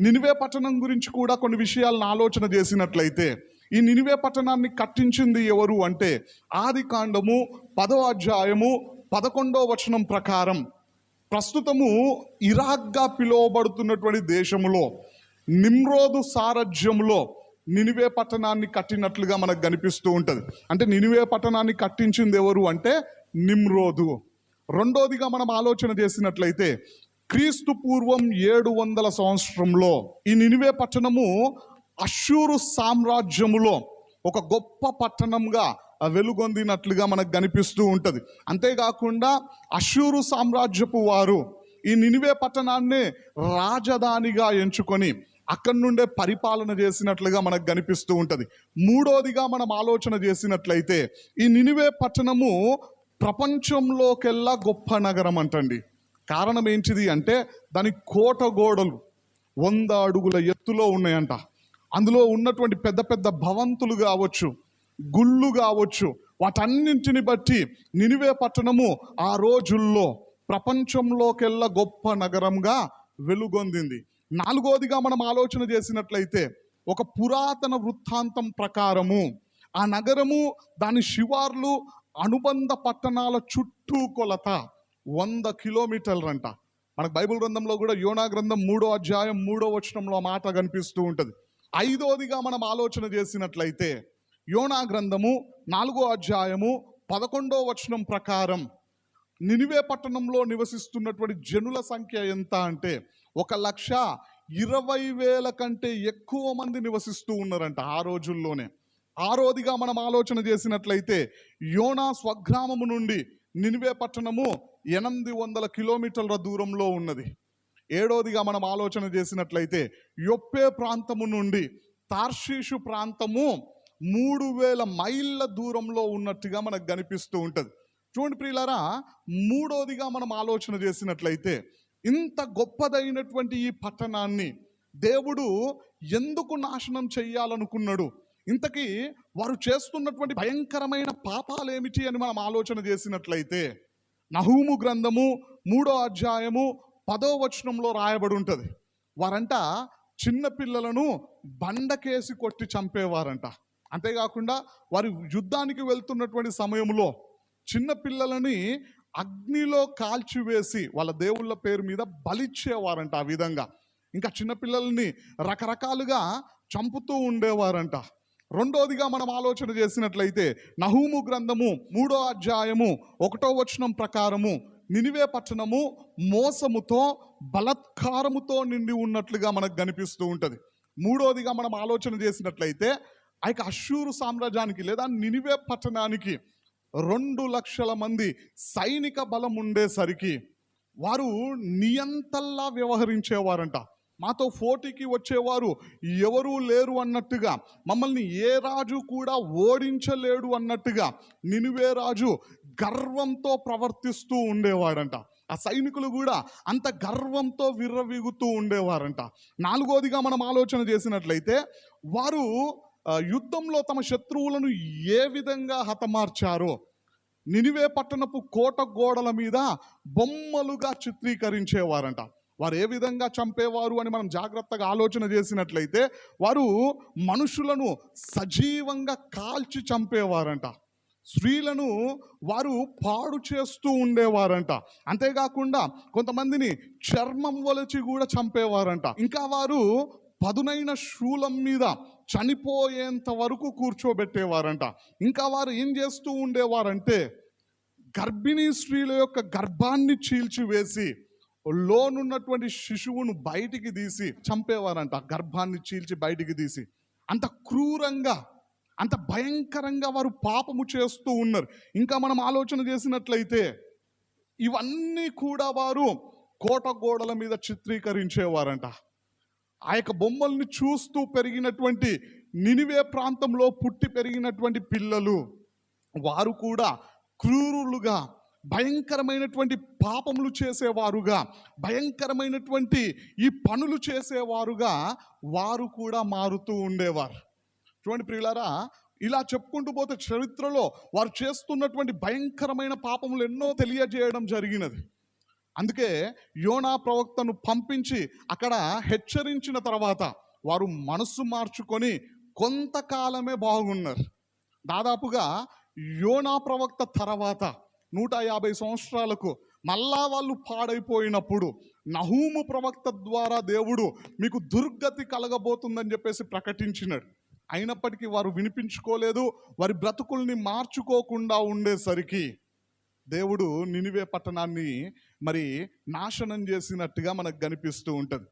నినివే పట్టణం గురించి కూడా కొన్ని విషయాలను ఆలోచన చేసినట్లయితే ఈ నినివే పట్టణాన్ని కట్టించింది ఎవరు అంటే ఆది కాండము పదో అధ్యాయము పదకొండో వచనం ప్రకారం ప్రస్తుతము ఇరాక్గా పిలువబడుతున్నటువంటి దేశములో నిమ్రోదు సారథ్యంలో నినివే పట్టణాన్ని కట్టినట్లుగా మనకు కనిపిస్తూ ఉంటుంది. అంటే నినివే పట్టణాన్ని కట్టించింది ఎవరు అంటే నిమ్రోదు. రెండోదిగా మనం ఆలోచన చేసినట్లయితే క్రీస్తు పూర్వం ఏడు వందల సంవత్సరంలో ఈ నినివే పట్టణము అశ్షూరు సామ్రాజ్యములో ఒక గొప్ప పట్టణంగా వెలుగొందినట్లుగా మనకు కనిపిస్తూ ఉంటుంది. అంతేకాకుండా అశ్షూరు సామ్రాజ్యపు వారు ఈ నినివే పట్టణాన్ని రాజధానిగా ఎంచుకొని అక్కడి నుండే పరిపాలన చేసినట్లుగా మనకు కనిపిస్తూ ఉంటుంది. మూడోదిగా మనం ఆలోచన చేసినట్లయితే ఈ నినివే పట్టణము ప్రపంచంలోకెల్లా గొప్ప నగరం అంటండి. కారణం ఏంటిది అంటే దాని కోట గోడలు వంద అడుగుల ఎత్తులో ఉన్నాయంట. అందులో ఉన్నటువంటి పెద్ద పెద్ద భవంతులు కావచ్చు గుళ్ళు కావచ్చు వాటన్నింటిని బట్టి నినివే పట్టణము ఆ రోజుల్లో ప్రపంచంలోకెల్లా గొప్ప నగరంగా వెలుగొందింది. నాలుగోదిగా మనం ఆలోచన చేసినట్లయితే ఒక పురాతన వృత్తాంతం ప్రకారము ఆ నగరము దాని శివార్లు అనుబంధ పట్టణాల చుట్టూ కొలత. వంద కిలోమీటర్లంట. మనకు బైబిల్ గ్రంథంలో కూడా యోనా గ్రంథం మూడో అధ్యాయం మూడో వచనంలో ఆ మాట కనిపిస్తూ ఉంటుంది. ఐదోదిగా మనం ఆలోచన చేసినట్లయితే యోనా గ్రంథము నాలుగో అధ్యాయము పదకొండో వచనం ప్రకారం నినివే పట్టణంలో నివసిస్తున్నటువంటి జనుల సంఖ్య ఎంత అంటే ఒక లక్ష ఇరవై వేల కంటే ఎక్కువ మంది నివసిస్తూ ఉన్నారంట ఆ రోజుల్లోనే. ఆరోదిగా మనం ఆలోచన చేసినట్లయితే యోనా స్వగ్రామము నుండి నినివే పట్టణము ఎనిమిది వందల కిలోమీటర్ల దూరంలో ఉన్నది. ఏడోదిగా మనం ఆలోచన చేసినట్లయితే యొప్పే ప్రాంతము నుండి తార్షీషు ప్రాంతము మూడు వేల మైళ్ళ దూరంలో ఉన్నట్టుగా మనకు కనిపిస్తూ ఉంటుంది. చూడండి ప్రియులారా మూడోదిగా మనం ఆలోచన చేసినట్లయితే ఇంత గొప్పదైనటువంటి ఈ పట్టణాన్ని దేవుడు ఎందుకు నాశనం చేయాలనుకున్నాడు ఇంతకీ వారు చేస్తున్నటువంటి భయంకరమైన పాపాలు ఏమిటి అని మనం ఆలోచన చేసినట్లయితే నహూము గ్రంథము మూడో అధ్యాయము పదో వచనంలో రాయబడి ఉంటుంది. వారంట చిన్నపిల్లలను బండకేసి కొట్టి చంపేవారంట. అంతేకాకుండా వారు యుద్ధానికి వెళ్తున్నటువంటి సమయంలో చిన్నపిల్లలని అగ్నిలో కాల్చివేసి వాళ్ళ దేవుళ్ళ పేరు మీద బలిచ్చేవారంట ఆ విధంగా. ఇంకా చిన్నపిల్లల్ని రకరకాలుగా చంపుతూ ఉండేవారంట. రెండోదిగా మనం ఆలోచన చేసినట్లయితే నహూము గ్రంథము మూడో అధ్యాయము ఒకటో వచనం ప్రకారము నినివే పట్టణము మోసముతో బలత్కారముతో నిండి ఉన్నట్లుగా మనకు కనిపిస్తూ ఉంటుంది. మూడోదిగా మనం ఆలోచన చేసినట్లయితే ఆ యొక్క అశ్షూరు సామ్రాజ్యానికి లేదా నినివే పట్టణానికి రెండు లక్షల మంది సైనిక బలం ఉండేసరికి వారు నియంతల్లా వ్యవహరించేవారంట. మాతో పోటీకి వచ్చేవారు ఎవరూ లేరు అన్నట్టుగా మమ్మల్ని ఏ రాజు కూడా ఓడించలేడు అన్నట్టుగా నినువే రాజు గర్వంతో ప్రవర్తిస్తూ ఉండేవాడంట. ఆ సైనికులు కూడా అంత గర్వంతో విర్రవీగుతూ ఉండేవారంట. నాలుగోదిగా మనం ఆలోచన చేసినట్లయితే వారు యుద్ధంలో తమ శత్రువులను ఏ విధంగా హతమార్చారో నినివే పట్టణపు కోట గోడల మీద బొమ్మలుగా చిత్రీకరించేవారంట. వారు ఏ విధంగా చంపేవారు అని మనం జాగ్రత్తగా ఆలోచన చేసినట్లయితే వారు మనుషులను సజీవంగా కాల్చి చంపేవారంట. స్త్రీలను వారు పాడు చేస్తూ ఉండేవారంట. అంతేకాకుండా కొంతమందిని చర్మం వలచి కూడా చంపేవారంట. ఇంకా వారు పదునైన శూలం మీద చనిపోయేంత వరకు కూర్చోబెట్టేవారంట. ఇంకా వారు ఏం చేస్తూ ఉండేవారంటే గర్భిణీ స్త్రీల యొక్క గర్భాన్ని చీల్చివేసి లోనున్నటువంటి శిశువును బయటికి తీసి చంపేవారంట గర్భాన్ని చీల్చి బయటికి తీసి. అంత క్రూరంగా అంత భయంకరంగా వారు పాపము చేస్తూ ఉన్నారు. ఇంకా మనం ఆలోచన చేసినట్లయితే ఇవన్నీ కూడా వారు కోట గోడల మీద చిత్రీకరించేవారంట. ఆ యొక్క బొమ్మల్ని చూస్తూ పెరిగినటువంటి నినివే ప్రాంతంలో పుట్టి పెరిగినటువంటి పిల్లలు వారు కూడా క్రూరులుగా భయంకరమైనటువంటి పాపములు చేసేవారుగా భయంకరమైనటువంటి ఈ పనులు చేసేవారుగా వారు కూడా మారుతూ ఉండేవారు. చూడండి ప్రియులారా ఇలా చెప్పుకుంటూ పోతే చరిత్రలో వారు చేస్తున్నటువంటి భయంకరమైన పాపములు ఎన్నో తెలియజేయడం జరిగినది. అందుకే యోనా ప్రవక్తను పంపించి అక్కడ హెచ్చరించిన తర్వాత వారు మనస్సు మార్చుకొని కొంతకాలమే బాగున్నారు. దాదాపుగా యోనా ప్రవక్త తర్వాత నూట యాభై సంవత్సరాలకు మళ్ళా వాళ్ళు పాడైపోయినప్పుడు నహూము ప్రవక్త ద్వారా దేవుడు మీకు దుర్గతి కలగబోతుందని చెప్పేసి ప్రకటించినాడు. అయినప్పటికీ వారు వినిపించుకోలేదు వారి బ్రతుకుల్ని మార్చుకోకుండా ఉండేసరికి దేవుడు నినివే పట్టణాన్ని మరి నాశనం చేసినట్టుగా మనకు కనిపిస్తూ ఉంటుంది.